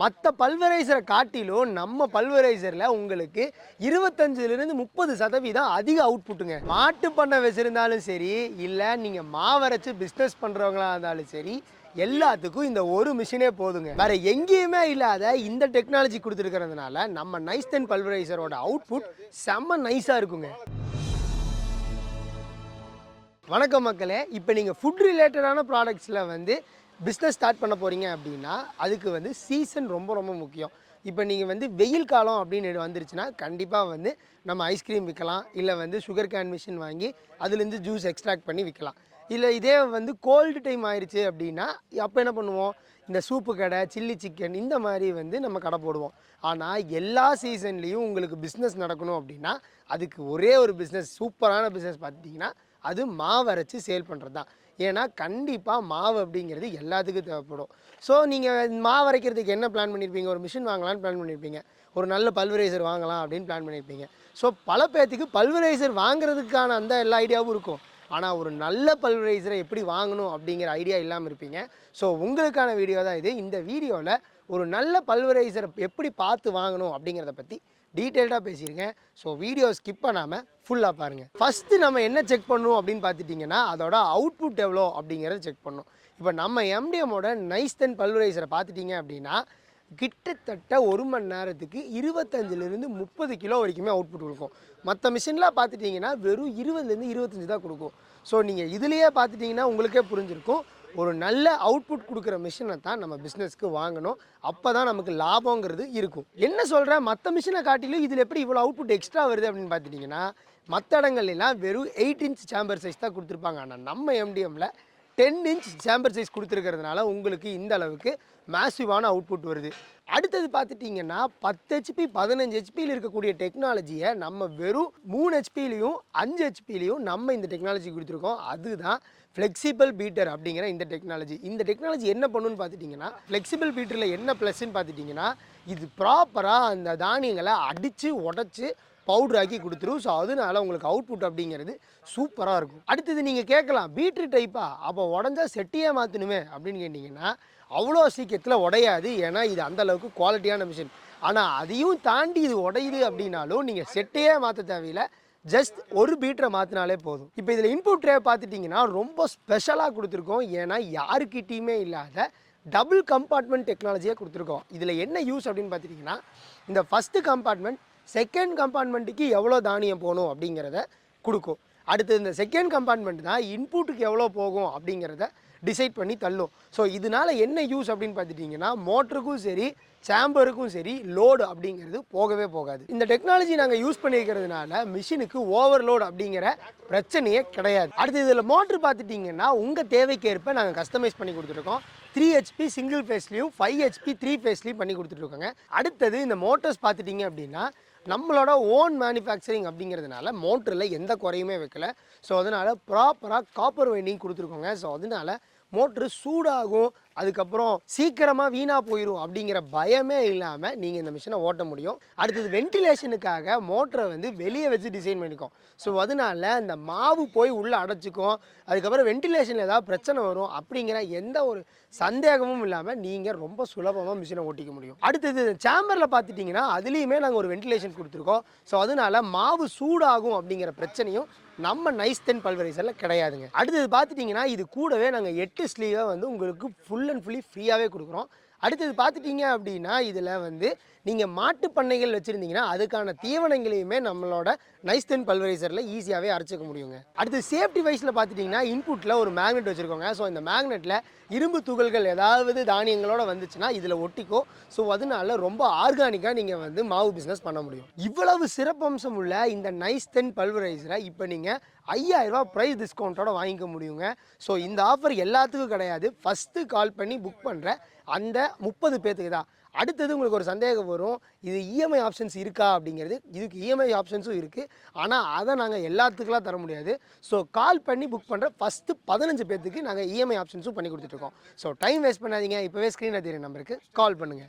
மற்ற பல்வரைசரை காட்டிலும் நம்ம பல்வரைசரில் உங்களுக்கு இருபத்தஞ்சிலிருந்து முப்பது சதவீதம் அதிக அவுட்புட்டுங்க மாட்டு பண்ணை வச்சுருந்தாலும் சரி இல்லை நீங்கள் மாவரைச்சு பிஸ்னஸ் பண்ணுறவங்களா இருந்தாலும் சரி எல்லாத்துக்கும் இந்த ஒரு மிஷினே போதுங்க. வேற எங்கேயுமே இல்லாத இந்த டெக்னாலஜி கொடுத்துருக்கிறதுனால நம்ம நைஸ்தன் பல்வரைசரோட அவுட்புட் செம்ம நைஸாக இருக்குங்க. வணக்கம் மக்களே. இப்போ நீங்கள் ஃபுட் ரிலேட்டடான ப்ராடக்ட்ஸில் வந்து பிஸ்னஸ் ஸ்டார்ட் பண்ண போகிறீங்க அப்படின்னா அதுக்கு வந்து சீசன் ரொம்ப ரொம்ப முக்கியம். இப்போ நீங்கள் வந்து வெயில் காலம் அப்படின்னு வந்துருச்சுன்னா கண்டிப்பாக வந்து நம்ம ஐஸ்கிரீம் விற்கலாம் இல்லை வந்து சுகர் கேன் மிஷின் வாங்கி அதுலேருந்து ஜூஸ் எக்ஸ்ட்ராக்ட் பண்ணி விற்கலாம் இல்லை இதே வந்து கோல்டு டைம் ஆயிடுச்சு அப்படின்னா அப்போ என்ன பண்ணுவோம்? இந்த சூப்பு கடை சில்லி சிக்கன் இந்த மாதிரி வந்து நம்ம கடை போடுவோம். ஆனால் எல்லா சீசன்லேயும் உங்களுக்கு பிஸ்னஸ் நடக்கணும் அப்படின்னா அதுக்கு ஒரே ஒரு பிஸ்னஸ் சூப்பரான பிஸ்னஸ் பார்த்தீங்கன்னா அது மாவு அரைச்சி சேல் பண்ணுறது தான் ஏன்னா கண்டிப்பாக மாவு அப்படிங்கிறது எல்லாத்துக்கும் தேவைப்படும். ஸோ நீங்கள் மாவு அரைக்கிறதுக்கு என்ன பிளான் பண்ணியிருப்பீங்க ஒரு மிஷின் வாங்கலாம்னு பிளான் பண்ணியிருப்பீங்க ஒரு நல்ல பல்வரைசர் வாங்கலாம் அப்படின்னு பிளான் பண்ணியிருப்பீங்க ஸோ பல பேர்த்துக்கு பல்வரைசர் வாங்குறதுக்கான அந்த எல்லா ஐடியாவும் இருக்கும். ஆனால் ஒரு நல்ல பல்வரைசரை எப்படி வாங்கணும் அப்படிங்கிற ஐடியா இல்லாமல் இருப்பீங்க. ஸோ உங்களுக்கான வீடியோ தான் இது. இந்த வீடியோவில் ஒரு நல்ல பல்வரைசரை எப்படி பார்த்து வாங்கணும் அப்படிங்கிறத பற்றி டீட்டெயில்டாக பேசியிருக்கேன். ஸோ வீடியோ ஸ்கிப் பண்ணாமல் ஃபுல்லாக பாருங்கள் ஃபஸ்ட்டு நம்ம என்ன செக் பண்ணணும் அப்படின்னு பார்த்துட்டிங்கன்னா அதோட அவுட்புட் எவ்வளோ அப்படிங்கிறத செக் பண்ணணும் இப்போ நம்ம எம்டிஎம்மோட நைஸ்தன் பல்வரைசரை பார்த்துட்டிங்க அப்படின்னா கிட்டத்தட்ட ஒரு மணி நேரத்துக்கு இருபத்தஞ்சிலிருந்து முப்பது கிலோ வரைக்குமே அவுட்புட் கொடுக்கும். மற்ற மிஷின்லாம் பார்த்துட்டிங்கன்னா வெறும் இருபதுலேருந்து இருபத்தஞ்சி தான் கொடுக்கும். ஸோ நீங்கள் இதுலேயே பார்த்துட்டிங்கன்னா உங்களுக்கே புரிஞ்சிருக்கும். ஒரு நல்ல அவுட்புட் கொடுக்குற மிஷினை தான் நம்ம பிஸ்னஸ்க்கு வாங்கணும். அப்போ தான் நமக்கு லாபங்கிறது இருக்கும். என்ன சொல்கிறேன் மற்ற மிஷினை காட்டிலும் இதில் எப்படி இவ்வளோ அவுட்புட் எக்ஸ்ட்ரா வருது அப்படின்னு பார்த்துட்டிங்கன்னா மற்ற இடங்கள்லாம் வெறும் எயிட் இன்ச் சாம்பர் சைஸ் தான் கொடுத்துருப்பாங்க. ஆனால் நம்ம எம்டிஎம்மில் டென் இன்ச் சேம்பர் சைஸ் கொடுத்துருக்கிறதுனால உங்களுக்கு இந்த அளவுக்கு மேசிவான அவுட்புட் வருது. அடுத்தது பார்த்துட்டிங்கன்னா பத்து ஹெச்பி பதினஞ்சு ஹெச்பியில் இருக்கக்கூடிய டெக்னாலஜியை நம்ம வெறும் மூணு ஹெச்பிலையும் அஞ்சு ஹெச்பிலையும் நம்ம இந்த டெக்னாலஜி கொடுத்துருக்கோம். அதுதான் ஃப்ளெக்சிபிள் பீட்டர் அப்படிங்கிற இந்த டெக்னாலஜி இந்த டெக்னாலஜி என்ன பண்ணுன்னு பார்த்துட்டிங்கன்னா ஃப்ளெக்சிபிள் பீட்டரில் என்ன ப்ளஸ்ன்னு பார்த்துட்டிங்கன்னா இது ப்ராப்பராக அந்த தானியங்களை அடித்து உடச்சி பவுடர் ஆக்கி கொடுத்துரும். ஸோ அதனால உங்களுக்கு அவுட்புட் அப்படிங்கிறது சூப்பராக இருக்கும். அடுத்தது நீங்கள் கேட்கலாம் பீட்ரு டைப்பா அப்போ உடஞ்சா செட்டியே மாற்றணுமே அப்படின்னு கேட்டிங்கன்னா அவ்வளோ சீக்கிரத்தில் உடையாது. ஏன்னா இது அந்தளவுக்கு குவாலிட்டியான மிஷின் ஆனால் அதையும் தாண்டி இது உடையுது அப்படின்னாலும் நீங்கள் செட்டையே மாற்ற தேவையில்லை. ஜஸ்ட் ஒரு பீட்டரை மாற்றினாலே போதும். இப்போ இதில் இன்புட் ட்ரே பார்த்துட்டிங்கன்னா ரொம்ப ஸ்பெஷலாக கொடுத்துருக்கோம். ஏன்னா யாருக்கிட்டேயுமே இல்லாத டபுள் கம்பார்ட்மெண்ட் டெக்னாலஜியாக கொடுத்துருக்கோம். இதில் என்ன யூஸ் அப்படின்னு பார்த்துட்டிங்கன்னா இந்த ஃபஸ்ட்டு கம்பார்ட்மெண்ட் செகண்ட் கம்பார்ட்மெண்ட்டுக்கு எவ்வளோ தானியம் போகணும் அப்படிங்கிறத கொடுக்கும். அடுத்து இந்த செகண்ட் கம்பார்ட்மெண்ட் தான் இன்புட்டுக்கு எவ்வளோ போகும் அப்படிங்கிறத டிசைட் பண்ணி தள்ளும். ஸோ இதனால என்ன யூஸ் அப்படின்னு பார்த்துட்டிங்கன்னா மோட்டருக்கும் சரி சாம்பருக்கும் சரி லோடு அப்படிங்கிறது போகவே போகாது. இந்த டெக்னாலஜி நாங்கள் யூஸ் பண்ணியிருக்கிறதுனால மிஷினுக்கு ஓவர்லோடு அப்படிங்கிற பிரச்சனையே கிடையாது. அடுத்து இதில் மோட்ரு பார்த்துட்டிங்கன்னா உங்கள் தேவைக்கேற்ப நாங்கள் கஸ்டமைஸ் பண்ணி கொடுத்துருக்கோம். த்ரீ ஹெச்பி சிங்கிள் ஃபேஸ்லையும் ஃபைவ் ஹெச்பி த்ரீ ஃபேஸ்லையும் பண்ணி கொடுத்துட்ருக்காங்க அடுத்தது இந்த மோட்டர்ஸ் பார்த்துட்டிங்க அப்படின்னா நம்மளோட ஓன் மேனுஃபேக்சரிங் அப்படிங்கிறதுனால மோட்டரில் எந்த குறையுமே வைக்கல. ஸோ அதனால் ப்ராப்பராக காப்பர் வைண்டிங் கொடுத்துருக்கோங்க. ஸோ அதனால மோட்ரு சூடாகும் அதுக்கப்புறம் சீக்கிரமாக வீணாக போயிடும் அப்படிங்கிற பயமே இல்லாமல் நீங்கள் இந்த மிஷினை ஓட்ட முடியும். அடுத்தது வென்டிலேஷனுக்காக மோட்டரை வந்து வெளியே வச்சு டிசைன் பண்ணிக்கோம். ஸோ அதனால இந்த மாவு போய் உள்ளே அடைச்சிக்கும் அதுக்கப்புறம் வென்டிலேஷனில் ஏதாவது பிரச்சனை வரும் அப்படிங்கிற எந்த ஒரு சந்தேகமும் இல்லாமல் நீங்கள் ரொம்ப சுலபமாக மிஷினை ஓட்டிக்க முடியும். அடுத்தது சேம்பரில் பார்த்துட்டிங்கன்னா அதுலேயுமே நாங்கள் ஒரு வென்டிலேஷன் கொடுத்துருக்கோம். ஸோ அதனால மாவு சூடாகும் அப்படிங்கிற பிரச்சனையும் நம்ம நைஸ் தென் பல்வரைசரில் கிடையாதுங்க. அடுத்தது பார்த்துட்டிங்கன்னா இது கூடவே நாங்கள் எட்டு ஸ்லீவை வந்து உங்களுக்கு ஃபுல் அண்ட் ஃபுல்லி ஃப்ரீயாகவே கொடுக்குறோம். அடுத்தது பார்த்துட்டிங்க அப்படின்னா இதில் வந்து நீங்கள் மாட்டு பண்ணைகள் வச்சுருந்தீங்கன்னா அதுக்கான தீவனங்களையுமே நம்மளோட நைஸ்தன் பல்வரைசரில் ஈஸியாகவே அரைச்சிக்க முடியுங்க. அடுத்து சேஃப்டி வைஸில் பார்த்துட்டிங்கன்னா இன்புட்டில் ஒரு மேக்னெட் வச்சுருக்கோங்க. ஸோ இந்த மேக்னெட்டில் இரும்பு துகள்கள் ஏதாவது தானியங்களோட வந்துச்சுன்னா இதில் ஒட்டிக்கோ. ஸோ அதனால ரொம்ப ஆர்கானிக்காக நீங்கள் வந்து மாவு பிஸ்னஸ் பண்ண முடியும். இவ்வளவு சிறப்பம்சம் உள்ள இந்த நைஸ்தன் பல்வரைசரை இப்போ நீங்கள் ஐயாயிரரூபா ப்ரைஸ் டிஸ்கவுண்ட்டோட வாங்கிக்க முடியுங்க. ஸோ இந்த ஆஃபர் எல்லாத்துக்கும் கிடையாது. ஃபஸ்ட்டு கால் பண்ணி புக் பண்ணுற அந்த முப்பது பேர்த்துக்கு தான். அடுத்தது உங்களுக்கு ஒரு சந்தேகம் வரும். இது இஎம்ஐ ஆப்ஷன்ஸ் இருக்கா அப்படிங்கிறது. இதுக்கு இஎம்ஐ ஆப்ஷன்ஸும் இருக்குது ஆனால் அதை நாங்கள் எல்லாத்துக்குலாம் தர முடியாது. ஸோ கால் பண்ணி புக் பண்ணுற ஃபஸ்ட்டு பதினஞ்சு பேர்த்துக்கு நாங்கள் இஎம்ஐ ஆப்ஷன்ஸும் பண்ணி கொடுத்துட்ருக்கோம் ஸோ டைம் வேஸ்ட் பண்ணாதீங்க. இப்போவே ஸ்க்ரீனில் தெரியும் நம்பருக்கு கால் பண்ணுங்கள்